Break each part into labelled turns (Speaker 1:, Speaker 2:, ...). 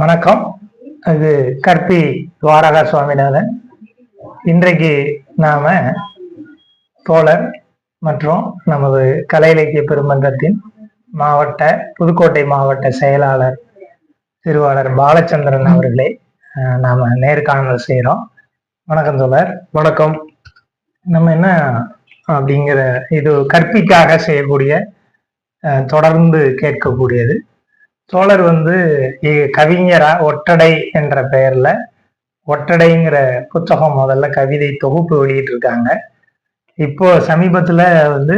Speaker 1: வணக்கம். இது கற்பி துவாரகா சுவாமிநாதன் இன்றைக்கு நாம தோழர் மற்றும் நமது கலை இலக்கிய பெருமன்றத்தின் மாவட்ட புதுக்கோட்டை மாவட்ட செயலாளர் திருவாளர் பாலச்சந்திரன் அவர்களே நாம நேர்காணல் செய்கிறோம் வணக்கம் தோழர்.
Speaker 2: வணக்கம்.
Speaker 1: நம்ம என்ன அப்படிங்கிற இது கற்பிக்காக செய்யக்கூடிய தொடர்ந்து கேட்கக்கூடியது. சோழர் வந்து கவிஞரா ஒட்டடை என்ற பெயர்ல ஒட்டடைங்கிற புத்தகம் முதல்ல கவிதை தொகுப்பு வெளியிட்டு இருக்காங்க இப்போ சமீபத்துல வந்து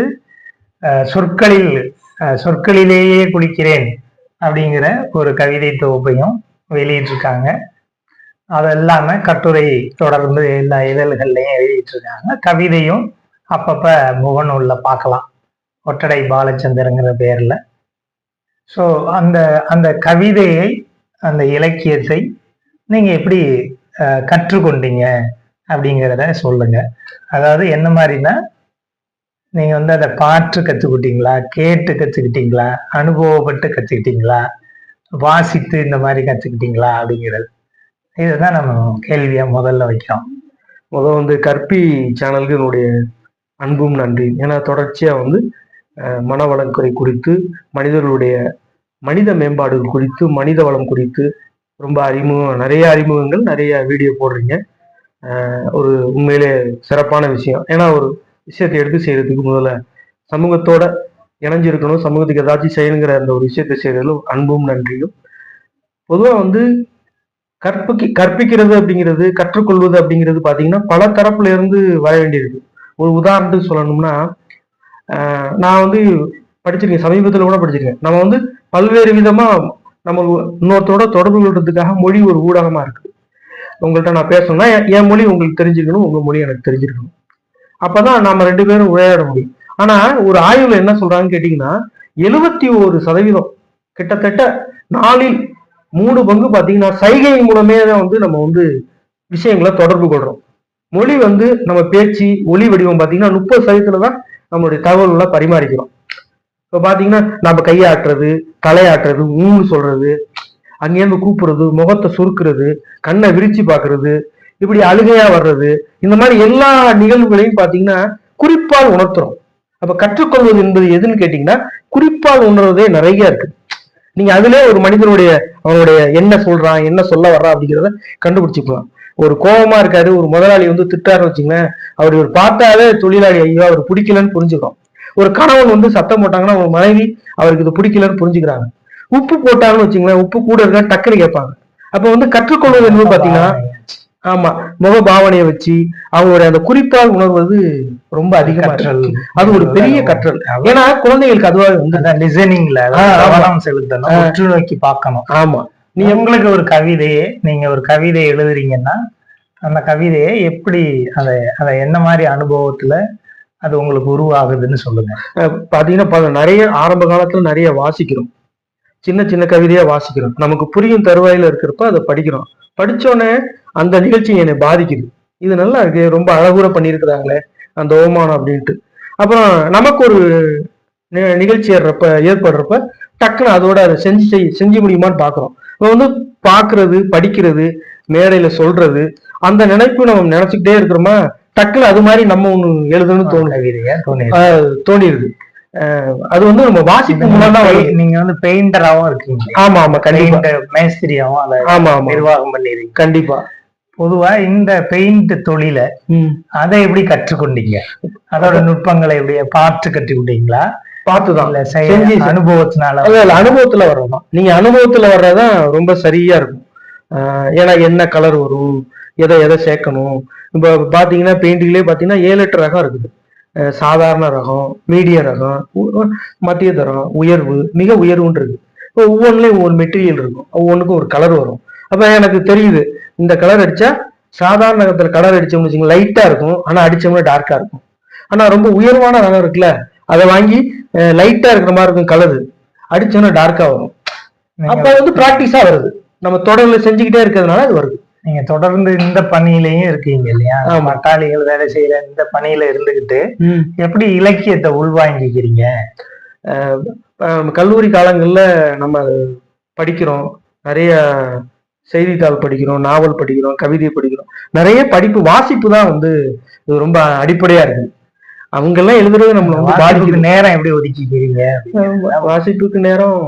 Speaker 1: சொற்களில் சொற்களிலேயே குளிக்கிறேன் அப்படிங்கிற ஒரு கவிதை தொகுப்பையும் வெளியிட்டிருக்காங்க. அது இல்லாம கட்டுரை தொடர்ந்து எல்லா இதழ்கள்லையும் வெளியிட்டிருக்காங்க கவிதையும் அப்பப்ப முகநூல்ல பார்க்கலாம். ஒட்டடை பாலச்சந்தருங்கிற பேர்ல ஸோ அந்த அந்த கவிதையை அந்த இலக்கியத்தை நீங்க எப்படி கற்றுக்கொண்டீங்க அப்படிங்கிறத சொல்லுங்க. அதாவது என்ன மாதிரினா நீங்க வந்து அதை பாட்டு கத்துக்கிட்டீங்களா? கேட்டு கத்துக்கிட்டீங்களா? அனுபவப்பட்டு கத்துக்கிட்டீங்களா? வாசித்து இந்த மாதிரி கத்துக்கிட்டீங்களா? அப்படிங்கிறது. இதுதான் நம்ம கேள்வியா முதல்ல வைக்கிறோம்.
Speaker 2: முதல் வந்து கற்பி சேனலுக்கு என்னுடைய அன்பும் நன்றி ஏன்னா தொடர்ச்சியா வந்து மனவளங்குறை மனவளக்குறை குறித்து மனிதர்களுடைய மனித மேம்பாடு குறித்து மனித வளம் குறித்து ரொம்ப அறிமுகம் நிறைய அறிமுகங்கள் நிறைய வீடியோ போடுறீங்க. ஒரு உண்மையிலே சிறப்பான விஷயம். ஏன்னா ஒரு விஷயத்தை எடுத்து செய்யறதுக்கு முதல்ல சமூகத்தோட இணைஞ்சிருக்கணும். சமூகத்துக்கு ஏதாச்சும் செய்யணுங்கிற அந்த ஒரு விஷயத்தை செய்யறதுல அன்பும் நன்றியும். பொதுவாக வந்து கற்பிக்க கற்பிக்கிறது அப்படிங்கிறது கற்றுக்கொள்வது அப்படிங்கிறது பார்த்தீங்கன்னா பல தரப்புல இருந்து வர வேண்டியிருக்கு. ஒரு உதாரணத்துக்கு சொல்லணும்னா நான் வந்து படிச்சிருக்கேன் சமீபத்தில் கூட படிச்சிருக்கேன். நம்ம வந்து பல்வேறு விதமா நம்ம இன்னொருத்தரோட தொடர்பு கொள்றதுக்காக மொழி ஒரு ஊடகமா இருக்கு. உங்கள்கிட்ட நான் பேசணும்னா என் மொழி உங்களுக்கு தெரிஞ்சிருக்கணும் உங்க மொழி எனக்கு தெரிஞ்சிருக்கணும். அப்பதான் நம்ம ரெண்டு பேரும் உரையாட முடியும். ஆனா ஒரு ஆய்வுல என்ன சொல்றாங்கன்னு கேட்டீங்கன்னா எழுபத்தி ஒரு சதவீதம் கிட்டத்தட்ட நாலில் மூணு பங்கு பாத்தீங்கன்னா சைகை மூலமே தான் வந்து நம்ம வந்து விஷயங்களை தொடர்பு கொள்றோம். மொழி வந்து நம்ம பேச்சு ஒளி வடிவம் பாத்தீங்கன்னா முப்பது சதவீதத்துல தான் நம்மளுடைய தகவல்களை பரிமாறிக்கிறோம். இப்போ பார்த்தீங்கன்னா நம்ம கையாட்டுறது தலையாட்டுறது ஊன்னு சொல்றது அங்கேருந்து கூப்பிடுறது முகத்தை சுருக்குறது கண்ணை விரிச்சு பார்க்கறது இப்படி அழுகையா வர்றது இந்த மாதிரி எல்லா நிகழ்வுகளையும் பார்த்தீங்கன்னா குறிப்பால் உணர்த்துறோம். அப்ப கற்றுக்கொள்வது என்பது எதுன்னு கேட்டீங்கன்னா குறிப்பால் உணர்வதே நிறைய இருக்கு. நீங்க அதுலேயே ஒரு மனிதனுடைய அவனுடைய என்ன சொல்றான் என்ன சொல்ல வர்றான் அப்படிங்கிறத கண்டுபிடிச்சுக்கலாம். ஒரு கோபமா இருக்காரு ஒரு முதலாளி வந்து திட்டாருன்னு வச்சுங்களேன் அவர் இவர் பார்த்தாலே தொழிலாளி ஐயோ அவர் பிடிக்கலன்னு புரிஞ்சுக்கிறோம் ஒரு கணவன் வந்து சத்தம் போட்டாங்கன்னா அவங்க மனைவி அவருக்கு இது பிடிக்கலன்னு புரிஞ்சுக்கிறாங்க. உப்பு போட்டாங்கன்னு வச்சுங்களேன் உப்பு கூட இருக்கா டக்குன்னு கேட்பாங்க. அப்ப வந்து கற்றுக்கொள்வது என்பது பாத்தீங்கன்னா ஆமா முக பாவனையை வச்சு அவங்களுடைய அந்த குறிப்பால் உணர்வது ரொம்ப அதிகமா
Speaker 1: கற்றல்.
Speaker 2: அது ஒரு பெரிய கற்றல். ஏன்னா குழந்தைகளுக்கு அதுவாக வந்து
Speaker 1: லிசனிங்ல செலுத்தணும் நோக்கி பார்க்கணும்.
Speaker 2: ஆமா.
Speaker 1: நீ உங்களுக்கு ஒரு கவிதையே நீங்க ஒரு கவிதை எழுதுறீங்கன்னா அந்த கவிதையை எப்படி அதை அதை என்ன மாதிரி அனுபவத்துல அது உங்களுக்கு உருவாகுதுன்னு சொல்லுங்க.
Speaker 2: பாத்தீங்கன்னா நிறைய ஆரம்ப காலத்துல நிறைய வாசிக்கிறோம். சின்ன சின்ன கவிதையா வாசிக்கிறோம். நமக்கு புரியும் தருவாயில இருக்கிறப்ப அதை படிக்கிறோம். படிச்சோடனே அந்த நிகழ்ச்சி என்னை பாதிக்குது. இது நல்லா இருக்கு. ரொம்ப அழகுற பண்ணியிருக்கிறாங்களே அந்த ஓமானம் அப்படின்ட்டு. அப்புறம் நமக்கு ஒரு நிகழ்ச்சி ஏறுறப்ப ஏற்படுறப்ப டக்குன்னு அதோட அதை செஞ்சு செய் செஞ்சு முடியுமான்னு பாக்குறோம். இப்போ வந்து பாக்குறது படிக்கிறது மேடையில சொல்றது அந்த நினைப்பு நம்ம நினைச்சுக்கிட்டே இருக்கிறோமா? டக்குன்னு அது மாதிரி நம்ம ஒண்ணு எழுதணும்னு தோணும்.
Speaker 1: கவிதையா தோணி
Speaker 2: ஆஹ் தோணிடுது? அது வந்து நம்ம வருது.
Speaker 1: நீங்க வந்து பெயிண்டராவும் இருக்கீங்க.
Speaker 2: ஆமா ஆமா கண்டிப்பா.
Speaker 1: மேஸ்திரியாவும்
Speaker 2: ஆமா ஆமா.
Speaker 1: நிர்வாகம் பண்ணிடுறீங்க
Speaker 2: கண்டிப்பா.
Speaker 1: பொதுவா இந்த பெயிண்ட் தொழில அதை எப்படி கற்றுக்கொண்டீங்க? அதோட நுட்பங்களை எப்படி பார்த்து கற்றுக்கிட்டீங்களா
Speaker 2: பார்த்துதான்.
Speaker 1: இல்ல
Speaker 2: செஞ்சு-
Speaker 1: அனுபவத்தினால
Speaker 2: அதுல அனுபவத்துல வர்றதுதான். நீங்க அனுபவத்துல வர்றதுதான் ரொம்ப சரியா இருக்கும். ஏன்னா என்ன கலர் வரும்? எதை எதை சேர்க்கணும்? இப்ப பாத்தீங்கன்னா பெயிண்டிங்லேயே பாத்தீங்கன்னா ஏழு எட்டு ரகம் இருக்குது. சாதாரண ரகம் மீடிய ரகம் மத்திய தரம் உயர்வு மிக உயர்வுன்னு இருக்கு இப்போ ஒவ்வொன்றுலயும் ஒவ்வொரு மெட்டீரியல் இருக்கும். ஒவ்வொன்றுக்கும் ஒரு கலர் வரும். அப்ப எனக்கு தெரியுது இந்த கலர் அடிச்சா சாதாரண ரகத்துல கலர் அடிச்சோம்னு வச்சுங்க லைட்டா இருக்கும். ஆனா அடிச்சோம்னா டார்க்கா இருக்கும். ஆனா ரொம்ப உயர்வான ரகம் இருக்குல்ல அதை வாங்கி லைட்டா இருக்கிற மாதிரி இருக்கும் கலர் அடிச்சோம்னா டார்க்கா வரும். அப்ப வந்து பிராக்டிஸா வருது. நம்ம தொடர்ல செஞ்சுக்கிட்டே இருக்கிறதுனால அது வருது.
Speaker 1: நீங்க தொடர்ந்து இந்த பணியிலையும் இருக்கீங்க இல்லையா. மட்டாளிகள் வேலை செய்யற இந்த பணியில இருந்துகிட்டு எப்படி இலக்கியத்தை உள்வாங்கிக்கிறீங்க?
Speaker 2: கல்லூரி காலங்கள்ல நம்ம படிக்கிறோம். நிறைய செய்தித்தாள் படிக்கிறோம் நாவல் படிக்கிறோம் கவிதை படிக்கிறோம். நிறைய படிப்பு வாசிப்பு தான் வந்து இது ரொம்ப அடிப்படையா இருக்கு. அவங்க எல்லாம் எழுதுறது நம்மள வந்து பாதிக்குது.
Speaker 1: நேரம் எப்படி ஒதுக்கிக்கிறீங்க
Speaker 2: வாசிப்புக்கு நேரம்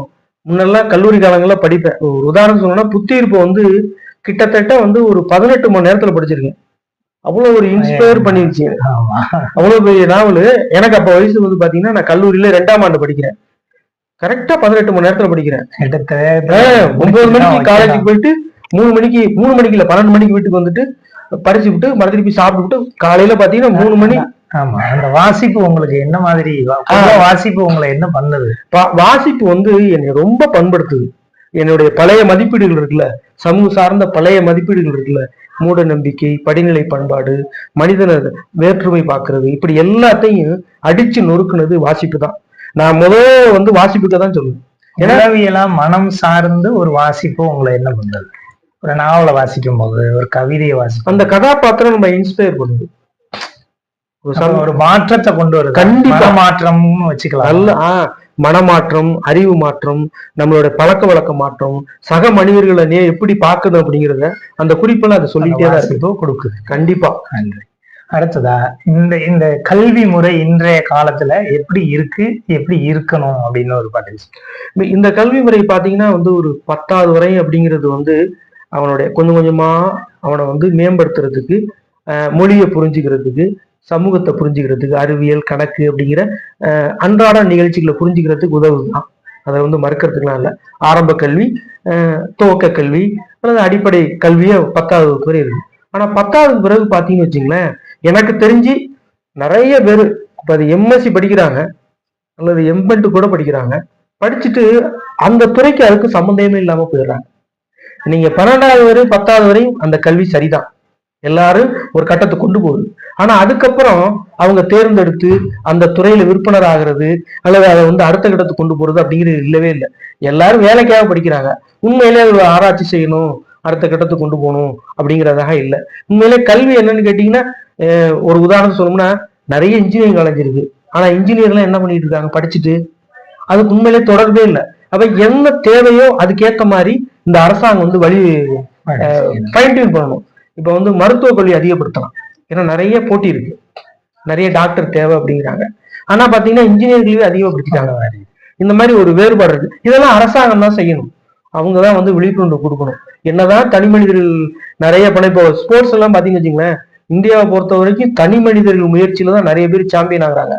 Speaker 2: முன்னெல்லாம் கல்லூரி காலங்கள்ல படிப்பேன். ஒரு உதாரணம் சொல்லணும்னா புத்தியிருப்பு வந்து கிட்டத்தட்ட வந்து ஒரு பதினெட்டு மணி நேரத்துல படிச்சிருக்கேன். அவ்வளவு ஒரு இன்ஸ்பயர் பண்ணிருச்சு. அவ்வளவு பெரிய நாவல். எனக்கு அப்ப வயசு வந்து பாத்தீங்கன்னா நான் கல்லூரியில ரெண்டாம் ஆண்டு படிக்கிறேன். கரெக்டா பதினெட்டு மணி நேரத்துல படிக்கிறேன். ஒன்பது மணிக்கு. காலேஜுக்கு போயிட்டு மூணு மணிக்கு மூணு மணிக்கு இல்ல பன்னெண்டு மணிக்கு வீட்டுக்கு வந்துட்டு படிச்சு விட்டு மறுபடியும் சாப்பிட்டு காலையில பாத்தீங்கன்னா மூணு மணி
Speaker 1: ஆமா. அந்த வாசிப்பு உங்களுக்கு என்ன மாதிரி வாசிப்பு உங்களை என்ன பண்ணுது?
Speaker 2: வாசிப்பு வந்து என்னை ரொம்ப பண்படுத்துது. என்னுடைய பழைய மதிப்பீடுகள் இருக்குல்ல சமூக சார்ந்த பழைய மதிப்பீடுகள் இருக்குல்ல மூட நம்பிக்கை படிநிலை பண்பாடு மனிதன வேற்றுமை பார்க்கிறது இப்படி எல்லாத்தையும் அடிச்சு நொறுக்குனது வாசிப்பு தான். நான் முதல் வந்து வாசிப்புக்கு தான் சொல்லுவேன்.
Speaker 1: உளவியலா மனம் சார்ந்து ஒரு வாசிப்பு உங்களை என்ன பண்ணுது ஒரு நாவலை வாசிக்கும் போது ஒரு கவிதையை வாசிக்கும்
Speaker 2: அந்த கதாபாத்திரம் நம்ம இன்ஸ்பயர் பண்ணுது. ஒரு
Speaker 1: மாற்றத்தை கொண்டு வருது.
Speaker 2: கண்டிப்பா.
Speaker 1: மாற்றம்னு வச்சுக்கலாம்.
Speaker 2: நல்ல மனமாற்றம் அறிவு மாற்றம் நம்மளோட பழக்க வழக்க மாற்றம் சக மனிதர்களை நே எப்படி பார்க்கணும் அப்படிங்கிறத அந்த குறிப்பெல்லாம் அதை சொல்லிட்டே தான் இருக்கு.
Speaker 1: கொடுக்குது.
Speaker 2: கண்டிப்பா.
Speaker 1: நன்றி. அடுத்ததா இந்த இந்த கல்வி முறை இன்றைய காலத்துல எப்படி இருக்கு எப்படி இருக்கணும் அப்படின்னு ஒரு பதில்
Speaker 2: இந்த- கல்வி முறை பாத்தீங்கன்னா வந்து ஒரு பத்தாவது வரை அப்படிங்கிறது வந்து அவனுடைய கொஞ்சம் கொஞ்சமா அவனை வந்து மேம்படுத்துறதுக்கு மொழியை புரிஞ்சுக்கிறதுக்கு சமூகத்தை புரிஞ்சுக்கிறதுக்கு அறிவியல் கணக்கு அப்படிங்கிற அன்றாட நிகழ்ச்சிகளை புரிஞ்சுக்கிறதுக்கு உதவுதான் அதை வந்து மறுக்கிறதுக்குலாம் இல்லை. ஆரம்ப கல்வி துவக்க கல்வி அல்லது அடிப்படை கல்வியே பத்தாவது வகுப்பு வரை இருக்கு. ஆனா பத்தாவது பிறகு பாத்தீங்கன்னு வச்சுங்களேன் எனக்கு தெரிஞ்சு நிறைய பேர் இப்போ அது எம்எஸ்சி படிக்கிறாங்க அல்லது எம்பெட் கூட படிக்கிறாங்க படிச்சுட்டு அந்த துறைக்கு அதுக்கு சம்மந்தமே இல்லாம போயிடுறாங்க. நீங்க பன்னெண்டாவது வரை பத்தாவது வரையும் அந்த கல்வி சரிதான். எல்லாரும் ஒரு கட்டத்தை கொண்டு போகுது. ஆனா அதுக்கப்புறம் அவங்க தேர்ந்தெடுத்து அந்த துறையில விற்பனர் ஆகிறது அல்லது அதை வந்து அடுத்த கட்டத்துக்கு கொண்டு போறது அப்படிங்கிறது இல்லவே இல்லை. எல்லாரும் வேலைக்காக படிக்கிறாங்க. உண்மையிலே ஒரு ஆராய்ச்சி செய்யணும் அடுத்த கட்டத்துக்கு கொண்டு போகணும் அப்படிங்கிறதாக இல்லை. உண்மையிலே கல்வி என்னன்னு கேட்டீங்கன்னா ஒரு உதாரணம் சொல்லணும்னா நிறைய இன்ஜினியரிங் காலேஜ் இருக்கு ஆனா இன்ஜினியர்லாம் என்ன பண்ணிட்டு இருக்காங்க? படிச்சுட்டு. அதுக்கு உண்மையிலே தொடர்பே இல்லை. அப்ப என்ன தேவையோ அதுக்கேற்ற மாதிரி இந்த அரசாங்கம் வந்து வழி ஃபைன் டியூன் பண்ணணும். இப்ப வந்து மருத்துவ கல்வி அதிகப்படுத்தலாம். ஏன்னா நிறைய போட்டி இருக்கு. நிறைய டாக்டர் தேவை அப்படிங்கிறாங்க. ஆனா பாத்தீங்கன்னா இன்ஜினியர் கல்வி அதிகப்படுத்திட்டாங்க. இந்த மாதிரி ஒரு வேறுபாடு இருக்கு. இதெல்லாம் அரசாங்கம் தான் செய்யணும். அவங்க தான் வந்து விழிப்புணர்வு கொடுக்கணும். என்னதான் தனி மனிதர்கள் நிறைய பண்ண இப்போ ஸ்போர்ட்ஸ் எல்லாம் பாத்தீங்கன்னு வச்சுங்களேன் இந்தியாவை பொறுத்த வரைக்கும் தனி மனிதர்கள் முயற்சியில தான் நிறைய பேர் சாம்பியன் ஆகுறாங்க.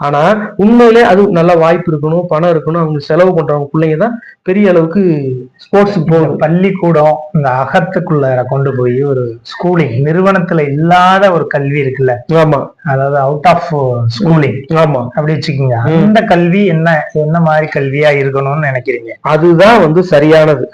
Speaker 2: ஆனா உண்மையிலே அது நல்ல வாய்ப்பு இருக்கணும் பணம் இருக்கணும் அவங்க செலவு பண்றவங்க பிள்ளைங்க தான் பெரிய அளவுக்கு ஸ்போர்ட்ஸுக்கு போகணும்.
Speaker 1: பள்ளிக்கூடம் இந்த அகத்துக்குள்ள கொண்டு போய் ஒரு ஸ்கூலிங் நிறுவனத்துல இல்லாத ஒரு கல்வி இருக்குல்ல?
Speaker 2: ஆமா.
Speaker 1: அதாவது அவுட் ஆஃப் ஸ்கூலிங்
Speaker 2: ஆமா.
Speaker 1: அப்படி வச்சுக்கோங்க. அந்த கல்வி என்ன என்ன மாதிரி கல்வியா இருக்கணும்னு நினைக்கிறீங்க?
Speaker 2: அதுதான் வந்து சரியானது.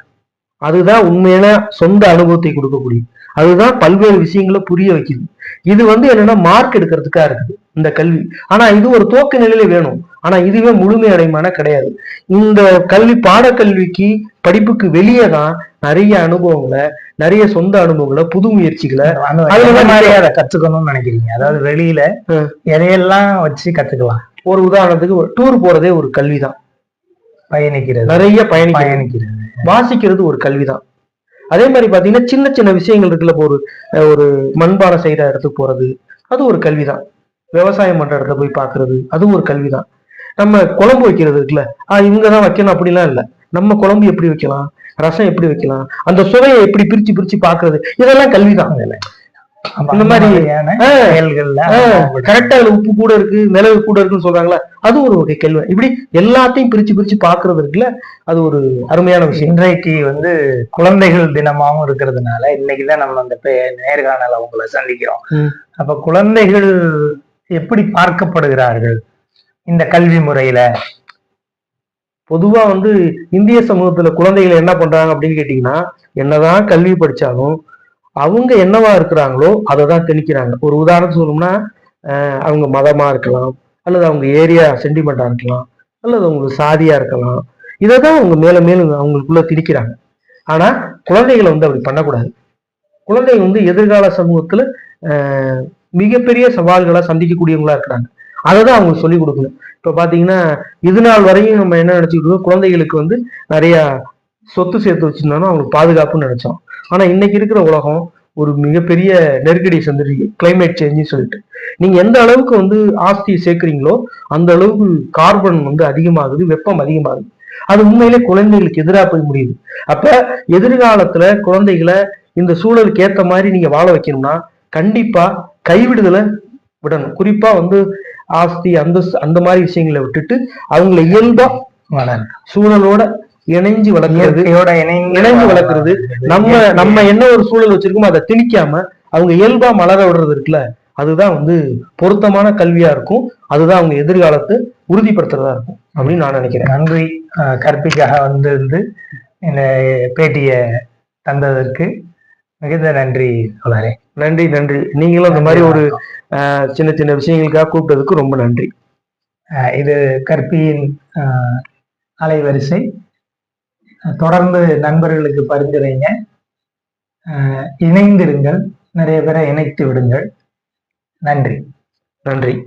Speaker 2: அதுதான் உண்மையான சொந்த அனுபவத்தை கொடுக்கக்கூடியது அதுதான் பல்வேறு விஷயங்களை புரிய வைக்குது. இது வந்து என்னன்னா மார்க் எடுக்கிறதுக்கா இருக்குது இந்த கல்வி. ஆனா இது ஒரு துவக்க நிலையில வேணும். ஆனா இதுவே முழுமை அடைமான கிடையாது. இந்த கல்வி பாடக்கல்விக்கு படிப்புக்கு வெளியே தான் நிறைய அனுபவங்களை நிறைய சொந்த அனுபவங்களை புது முயற்சிகளை
Speaker 1: அதை கத்துக்கணும்னு நினைக்கிறீங்க? அதாவது வெளியில. எதையெல்லாம் வச்சு கத்துக்கலாம்?
Speaker 2: ஒரு உதாரணத்துக்கு டூர் போறதே ஒரு கல்விதான்.
Speaker 1: பயணிக்கிறது.
Speaker 2: நிறைய பயணிக்க
Speaker 1: பயணிக்கிறது.
Speaker 2: வாசிக்கிறது ஒரு கல்விதான். அதே மாதிரி பாத்தீங்கன்னா சின்ன சின்ன விஷயங்கள் இருக்குல்ல இப்போ ஒரு ஒரு மண்பானை செய்யற இடத்துக்கு போறது அது ஒரு கல்விதான். விவசாயம் பண்ற இடத்துல போய் பாக்குறது அதுவும் ஒரு கல்விதான். நம்ம குழம்பு வைக்கிறது இருக்குல்ல ஆஹ் இவங்க தான் வைக்கணும் அப்படிலாம் இல்ல. நம்ம குழம்பு எப்படி வைக்கலாம் ரசம் எப்படி வைக்கலாம் அந்த சுவையை எப்படி பிரிச்சு பிரிச்சு பாக்குறது இதெல்லாம் கல்விதான்.
Speaker 1: அப்ப அந்த
Speaker 2: மாதிரி, கரெக்டா உப்பு கூட இருக்கு மிளகு கூட இருக்குன்னு சொல்றாங்களா அது ஒரு வகை கல்வி இப்படி எல்லாத்தையும் பிரிச்சு பிரிச்சு பாக்குறது இருக்குல்ல அது ஒரு அருமையான விஷயம்.
Speaker 1: இன்றைக்கு வந்து குழந்தைகள் தினமாவும் இருக்கிறதுனால இன்னைக்குதான் நம்ம அந்த நேர்காணல உங்களை சந்திக்கிறோம். அப்ப குழந்தைகள் எப்படி பார்க்கப்படுகிறார்கள்? இந்த கல்வி முறையில.
Speaker 2: பொதுவா வந்து இந்திய சமூகத்துல குழந்தைகள் என்ன பண்றாங்க அப்படின்னு கேட்டீங்கன்னா என்னதான் கல்வி படிச்சாலும் அவங்க என்னவா இருக்கிறாங்களோ அதை தான் திணிக்கிறாங்க. ஒரு உதாரணத்துக்கு சொல்லணும்னா அவங்க மதமா இருக்கலாம் அல்லது அவங்க ஏரியா சென்டிமெண்டா இருக்கலாம் அல்லது அவங்களுக்கு சாதியா இருக்கலாம். இதை தான் அவங்க மேல மேலும் அவங்களுக்குள்ள திணிக்கிறாங்க. ஆனா குழந்தைகளை வந்து அப்படி பண்ணக்கூடாது. குழந்தைங்க வந்து எதிர்கால சமூகத்துல மிகப்பெரிய சவால்களை சந்திக்கக்கூடியவங்களா இருக்கிறாங்க. அதை தான் அவங்களுக்கு சொல்லிக் கொடுக்கணும். இப்ப பாத்தீங்கன்னா இது நாள் வரையும் நம்ம என்ன நினைச்சுட்டு குழந்தைகளுக்கு வந்து நிறைய சொத்து சேர்த்து வச்சிருந்தாலும் அவங்களுக்கு பாதுகாப்புன்னு நினைச்சோம். ஆனா இன்னைக்கு இருக்கிற உலகம் ஒரு மிகப்பெரிய நெருக்கடி சந்திருக்கு கிளைமேட் சேஞ்சுன்னு சொல்லிட்டு. நீங்க எந்த அளவுக்கு வந்து ஆஸ்தியை சேர்க்குறீங்களோ அந்த அளவுக்கு கார்பன் வந்து அதிகமாகுது வெப்பம் அதிகமாகுது. அது உண்மையிலே குழந்தைகளுக்கு எதிராக போய் முடியுது. அப்ப எதிர்காலத்துல குழந்தைகளை இந்த சூழலுக்கு ஏத்த மாதிரி நீங்க வாழ வைக்கணும்னா கண்டிப்பா கைவிடுதலை விடணும். குறிப்பா வந்து ஆஸ்தி அந்த அந்த மாதிரி விஷயங்களை விட்டுட்டு அவங்கள இயல்பா
Speaker 1: வளர்க்க
Speaker 2: சூழலோட இணைஞ்சு வளர்க்கறது.
Speaker 1: இணைந்து
Speaker 2: வளர்க்கறது. நம்ம நம்ம என்ன ஒரு சூழல் வச்சிருக்கோமோ அதை திணிக்காம அவங்க இயல்பா மலர விடுறது இருக்குல்ல அதுதான் வந்து பொருத்தமான கல்வியா இருக்கும். அதுதான் அவங்க எதிர்காலத்தை உறுதிப்படுத்துறதா இருக்கும் அப்படின்னு நான் நினைக்கிறேன்.
Speaker 1: நன்றி. கற்பிக்காக வந்திருந்து இந்த பேட்டியை தந்ததற்கு மிகுந்த நன்றி தோழரே.
Speaker 2: நன்றி நன்றி. நீங்களும் இந்த மாதிரி ஒரு சின்ன சின்ன விஷயங்களுக்காக கூப்பிட்டதுக்கு ரொம்ப நன்றி.
Speaker 1: இது கற்பியின் அலைவரிசை. தொடர்ந்து நண்பர்களுக்கு பரிந்துரைங்க. இணைந்திருங்கள் நிறைய பேரை இணைத்து விடுங்கள். நன்றி.
Speaker 2: நன்றி.